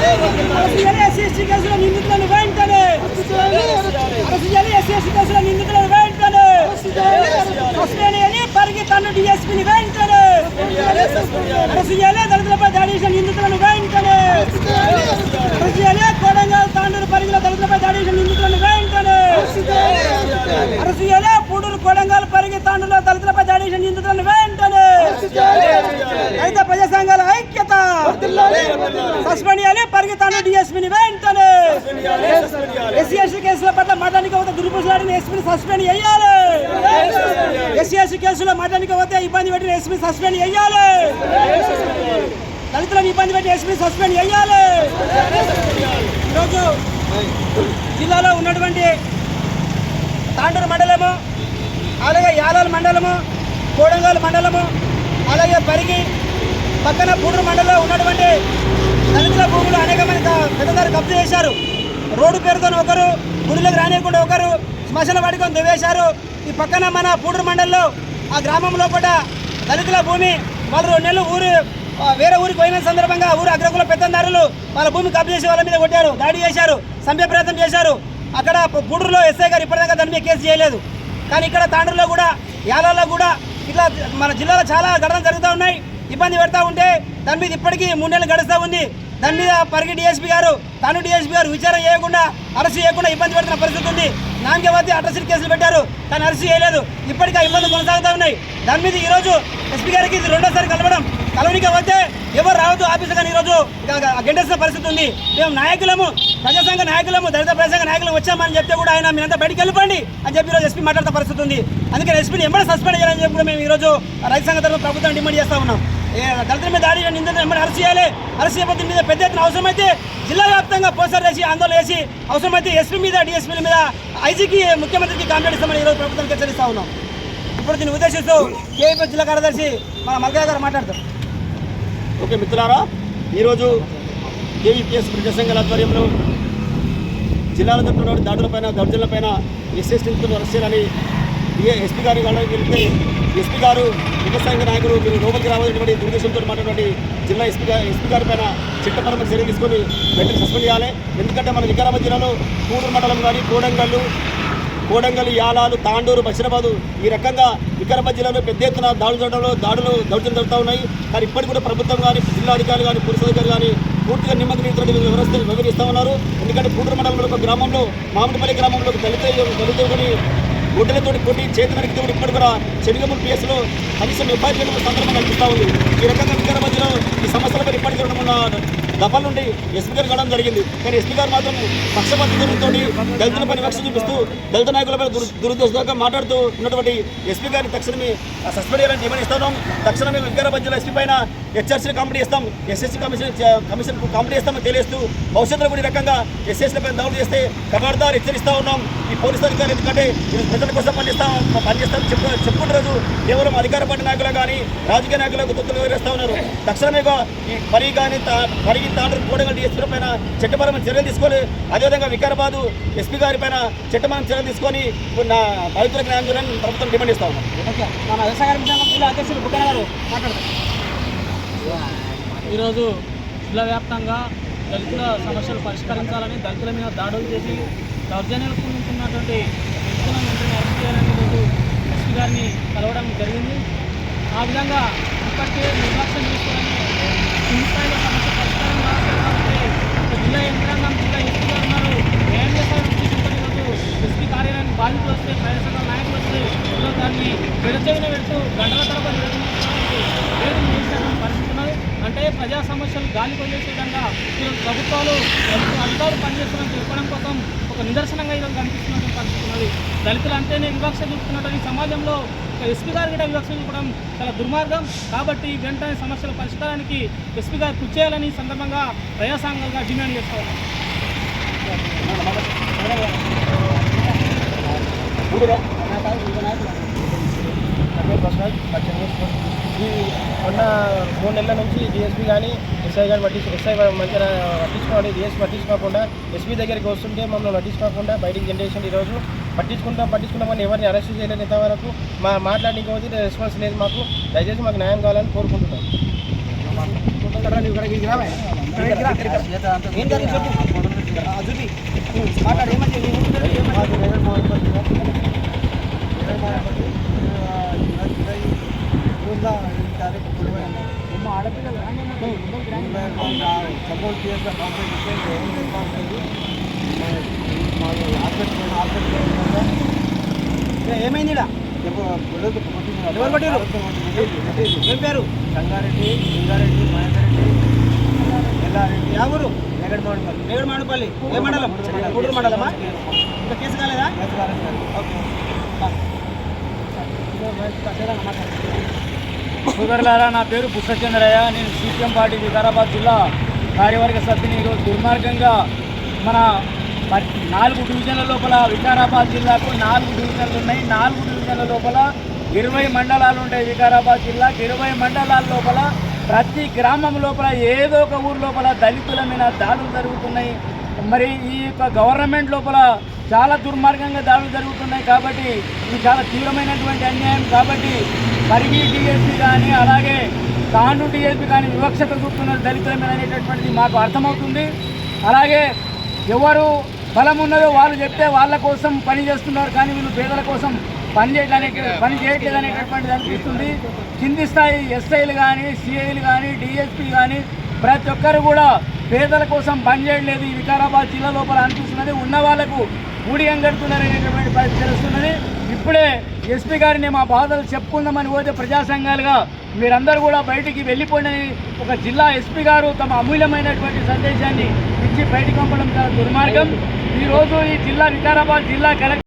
Arrest చేయాలి SC ST కేసులో నిందితులను వెంటనే అరెస్ట్ చేయాలి ఎస్సీ ఎస్టీ కేసులో నిందితులను వెంటనే సస్పెండ్ చేయాలి పరిగి తన్ను డిఎస్పీని వెంటనే అరెస్ట్ చేయాలి దళితులపై దాడి చేసిన నిందితులను వెంటనే అరెస్ట్ చేయాలి కొడంగల్ తాండూరు పరిగిలో దళితులపై దాడి చేసిన నిందితులను వెంటనే అరెస్ట్ చేయాలి పూడూరు కొడంగల్ పరిగి తాండూరులో దళితులపై దాడి చేసిన నిందితులను వెంటనే రైతు ప్రజా సంఘాల ఐక్యత సస్పెండ్ చేయాలి పరిగి తాండూరు వెంటనే. ఎస్సీ ఎస్టీ కేసుల పట్ల మతానికి పోతే దురుపసాడిని ఎస్పీని సస్పెండ్ చేయాలి. ఎస్సీ ఎస్టీ కేసులో మతానికి పోతే ఇబ్బంది పెట్టిన ఎస్పీ సస్పెండ్ చేయాలి. దళితులను ఇబ్బంది పెట్టి ఎస్పీ సస్పెండ్ చేయాలి. ఈరోజు జిల్లాలో ఉన్నటువంటి తాండూరు మండలము అలాగే యాలాల మండలము కోడంగల్ మండలము అలాగే పరిగి పక్కన పూడూరు మండలంలో ఉన్నటువంటి దళితుల భూములు అనేకమైన పెద్దదారు కబ్జా చేశారు. రోడ్డు పేరుతో ఒకరు గుడిలోకి రానియకుండా ఒకరు శ్మశాన వాటికొని దువ్వేశారు ఈ పక్కన మన పూడూరు మండలంలో ఆ గ్రామం లోపల దళితుల భూమి వాళ్ళు రెండు నెలలు ఊరు వేరే ఊరికి పోయిన సందర్భంగా ఊరు అగ్రకుల పెత్తందారులు వాళ్ళ భూమి కబ్జా చేసి వాళ్ళ మీద కొట్టారు దాడి చేశారు సంభ్య ప్రయత్నం చేశారు. అక్కడ గూడూరులో ఎస్ఐ గారు ఇప్పటిదాకా దాని మీద కేసు చేయలేదు. కానీ ఇక్కడ తాండూరులో కూడా యాలలో కూడా ఇట్లా మన జిల్లాలో చాలా ఘటనలు జరుగుతూ ఉన్నాయి. ఇబ్బంది పెడతా ఉంటే దాని మీద ఇప్పటికీ మూడు నెలలు గడుస్తూ ఉంది. దాని మీద పరిగి డిఎస్పీ గారు తాను డిఎస్పీ గారు విచారణ చేయకుండా అరెస్ట్ చేయకుండా ఇబ్బంది పెడుతున్న పరిస్థితి ఉంది. నాన్గవతి అట్రసిటీ కేసులు పెట్టారు కానీ అరెస్ట్ చేయలేదు. ఇప్పటికీ ఆ ఇబ్బందులు కొనసాగుతూ ఉన్నాయి. దాని మీద ఈరోజు ఎస్పీ గారికి ఇది రెండోసారి కలవడం కలవనికి వస్తే ఎవరు రావద్దు ఆఫీసు కానీ ఈరోజు గెంటేసిన పరిస్థితి ఉంది. మేము నాయకులము ప్రజా సంఘ నాయకులము దళిత ప్రజా సంఘ నాయకులు వచ్చామని చెప్తే కూడా ఆయన మీరంతా బయటికి వెళ్ళిపోండి అని చెప్పి ఈరోజు ఎస్పీ మాట్లాడే పరిస్థితి ఉంది. అందుకని ఎస్పీని ఎంబడి సస్పెండ్ చేయాలని చెప్పి కూడా మేము ఈరోజు రైతు సంఘ తరఫున ప్రభుత్వం డిమాండ్ చేస్తా ఉన్నాం. దళితుల మీద దాడి నిందితులు ఎంబడి అరెస్ట్ చేయాలి. అరెస్ట్ చేయబోతున్న మీద పెద్ద ఎత్తున అవసరమైతే జిల్లా వ్యాప్తంగా పోస్టర్ వేసి ఆందోళన చేసి అవసరమైతే ఎస్పీ మీద డిఎస్పీల మీద ఐజీకి ముఖ్యమంత్రికి కాంప్లైంట్ ఇస్తామని ఈరోజు ప్రభుత్వానికి హెచ్చరిస్తా ఉన్నాం. ఇప్పుడు దీన్ని ఉద్దేశిస్తూ కేవీపీ జిల్లా కార్యదర్శి మన మల్కయ్య గారు మాట్లాడతారు. ఓకే మిత్రులారా ఈరోజు కేవీపీఎస్ ప్రజాసంఘాల ఆధ్వర్యంలో జిల్లాలో జరుగుతున్న దాడులపైన దౌర్జన్యాలపైన ఎస్ఎస్ నిందితులు చేయాలని ఏ ఎస్పీ గారి వాళ్ళకి వెళ్తే ఎస్పీ గారు విపక్ష నాయకులు మీరు లోపలికి రావాల్సినటువంటి దురుద్దేశంతో మాట్లాడి జిల్లా ఎస్పీ గారు ఎస్పీ గారి పైన చట్టపరమైన చర్య తీసుకొని వెంటనే సస్పెండ్ చేయాలి. ఎందుకంటే మన వికారాబాద్ జిల్లాలో కూడూరు మండలం కానీ కోడంగల్లు కోడంగల్ యాలాలు తాండూరు బషీరాబాదు ఈ రకంగా వికారాబాద్ జిల్లాలో పెద్ద ఎత్తున దాడులు జరగడంలో దాడులు దౌర్జన్యం జరుగుతూ ఉన్నాయి. కానీ ఇప్పటికి కూడా ప్రభుత్వం కానీ జిల్లా అధికారులు కానీ పోలీసు అధికారులు కానీ పూర్తిగా నిమ్మకం వివరిస్తూ వివరిస్తూ ఉన్నారు ఎందుకంటే కూడూరు మండలంలో ఒక గ్రామంలో మామిడిపల్లి గ్రామంలో దళిత దళిత యువకుని గుడ్డలతోటి కొట్టి చేతి నరికితే కూడా ఇప్పటి కూడా చెడుగముల పిఎస్లో కనీసం ముప్పై కిలోమీటర్ల సందర్భం కనిపిస్తూ ఉంది. ఈ రకంగా వికారాబాద్ ఈ సమస్యలపై ఇప్పటికీ ఉన్న దఫాల నుండి ఎస్పీ గారు కావడం జరిగింది. కానీ ఎస్పీ గారు మాత్రం పక్షపాత ధోరణితోటి దళితులపై వివక్ష చూపిస్తూ దళిత నాయకులపై దురు దురుద్దేశంగా మాట్లాడుతూ ఉన్నటువంటి ఎస్పీ గారిని తక్షణమే సస్పెండ్ చేయాలని డిమాండ్ ఇస్తున్నాం తక్షణమే వికారాబాద్ జిల్లా ఎస్పీ పైన హెచ్ఆర్సీ కంప్లీట్ ఇస్తాం ఎస్ఎస్సీ కమిషన్ కమిషన్ కంప్లీట్ ఇస్తామని తెలియస్తూ భవిష్యత్తులో కూడా ఈ రకంగా ఎస్ఎస్సీలపై దాడులు చేస్తే ఖబర్దార్ హెచ్చరిస్తూ ఉన్నాం. ఈ పోలీసు అధికారులు ఎందుకంటే ప్రజల కోసం పనిస్తాం పనిచేస్తాం చెప్పు చెప్పుకుంటే రోజు కేవలం అధికార పార్టీ నాయకులు కానీ రాజకీయ నాయకులకు తొత్తులు వివరిస్తూ ఉన్నారు. తక్షణమే ఈ పరి కానీ తాండ్రు కూడగల్ డిఎస్పీ పైన చట్టపరమైన చర్యలు తీసుకొని అదేవిధంగా వికారాబాదు ఎస్పీ గారి పైన చట్టపరమైన చర్యలు తీసుకొని నా రైతులకు న్యాయం చేయాలని ప్రభుత్వం డిమాండ్ ఇస్తా ఉన్నాం. ఓకే. మన వ్యవసాయ సంఘం జిల్లా అధ్యక్షులు బుక్కన గారు మాట్లాడతారు. ఈరోజు జిల్లా వ్యాప్తంగా దళితుల సమస్యలు పరిష్కరించాలని దళితుల మీద దాడులు చేసి దౌర్జన్యాలకు ముందుతున్నటువంటి వ్యక్తులను వెంటనే అరెస్ట్ చేయాలని ఈరోజు ఎస్పీ గారిని కలవడం జరిగింది. ఆ విధంగా ఇప్పటికే నిర్లక్ష్యం తీసుకుని కింది స్థాయిలో సమస్య పరిష్కారం కాకపోతే ఒక జిల్లా యంత్రాంగం జిల్లా ఎస్పీ గారు ఉన్నారు న్యాయం చేస్తారని ఉద్దేశంతో ఈరోజు ఎస్పీ కార్యాలయానికి బాధితులు వస్తే ప్రజా నాయకులు వస్తే దాన్ని విడచెవిన పెడుతూ గంటల తరబడి విడదీయడానికి వేరు పరిస్థితి ఉన్నది అంటే ప్రజా సమస్యలు గాలి కొయ్యేసే విధంగా ఈరోజు ప్రభుత్వాలు అధికారులు పనిచేస్తున్నారని చెప్పడం కోసం ఒక నిదర్శనంగా ఈరోజు కనిపిస్తున్నటువంటి పరిస్థితి ఉన్నది. దళితులు అంటేనే వివక్ష చూపుతున్నటువంటి ఈ సమాజంలో ఒక ఎస్పీ గారు కూడా వివక్ష చూపడం చాలా దుర్మార్గం. కాబట్టి వెంటనే సమస్యల పరిష్కారానికి ఎస్పీ గారు కృషి చేయాలని ఈ సందర్భంగా ప్రజా డిమాండ్ చేస్తా ఉన్నాం ఈ మొన్న మూడు నెలల నుంచి డిఎస్పీ కానీ ఎస్ఐ కానీ పట్టించు ఎస్ఐ మంచిగా పట్టించుకోవాలి డిఎస్పీ పట్టించుకోకుండా ఎస్పీ దగ్గరికి వస్తుంటే మమ్మల్ని పట్టించుకోకుండా బయటికి జనరేషన్ ఈరోజు పట్టించుకుంటాం పట్టించుకుంటామని ఎవరిని అరెస్ట్ చేయలేదు ఇంతవరకు మా మాట్లాడడానికి పోతే రెస్పాన్స్ లేదు మాకు. దయచేసి మాకు న్యాయం కావాలని కోరుకుంటున్నాం. ఏం జరిగింది చెప్పు? మాట్లాడు ఏమని నీ ఊరు పేరు ఏమని? అమ్మ, ఆడపిల్లలు రాండి అమ్మ. ఏ, ఏమైంది? ఎవరు కొట్టిర్రు? ఏం పేరు సంగారెడ్డి లింగారెడ్డి మహేందర్ రెడ్డి ఎల్లారెడ్డి ఊరు ఎగడి మాడుపల్లి నేగడ మాడుపల్లి ఏ మండలం మండలమా ఇంకా కేసు కాలేదా ఓకే సోదరులారా నా పేరు పుష్పచంద్రయ్య నేను సిపిఎం పార్టీ వికారాబాద్ జిల్లా కార్యవర్గ సభ్యుని ఈరోజు దుర్మార్గంగా మన నాలుగు డివిజన్ల లోపల వికారాబాద్ జిల్లాకు నాలుగు డివిజన్లు ఉన్నాయి. నాలుగు డివిజన్ల లోపల ఇరవై మండలాలు ఉంటాయి వికారాబాద్ జిల్లాకు ఇరవై మండలాల లోపల ప్రతి గ్రామం లోపల ఏదో ఒక ఊరు లోపల దళితుల మీద దాడులు జరుగుతున్నాయి. మరి ఈ యొక్క గవర్నమెంట్ లోపల చాలా దుర్మార్గంగా దాడులు జరుగుతున్నాయి కాబట్టి ఇది చాలా తీవ్రమైనటువంటి అన్యాయం కాబట్టి పరిగి డిఎస్పీ కానీ అలాగే తాండు డిఎస్పీ కానీ వివక్షత చూపుతున్నారు దళితుల మీద అనేటటువంటిది మాకు అర్థమవుతుంది. అలాగే ఎవరు బలం ఉన్నదో వాళ్ళు చెప్తే వాళ్ళ కోసం పని చేస్తున్నారు కానీ వీళ్ళు పేదల కోసం పని చేయడానికి పని చేయట్లేదు అనేటటువంటిది అనిపిస్తుంది కింది స్థాయి ఎస్ఐలు కానీ సిఐలు కానీ డిఎస్పీ కానీ ప్రతి ఒక్కరు కూడా పేదల కోసం పని చేయట్లేదు. ఈ వికారాబాద్ జిల్లా లోపల అనిపిస్తున్నది. ఉన్న వాళ్ళకు ఊడియం కడుతున్నారు పరిస్థితి తెలుస్తున్నది. ఇప్పుడే ఎస్పీ గారిని మా బాధలు చెప్పుకుందామని పోతే ప్రజా సంఘాలుగా మీరందరూ కూడా బయటికి వెళ్ళిపోయిన ఒక జిల్లా ఎస్పీ గారు తమ అమూల్యమైనటువంటి సందేశాన్ని ఇచ్చి బయటకు పంపడం చాలా దుర్మార్గం. ఈరోజు ఈ జిల్లా వికారాబాద్ జిల్లా కలెక్టర్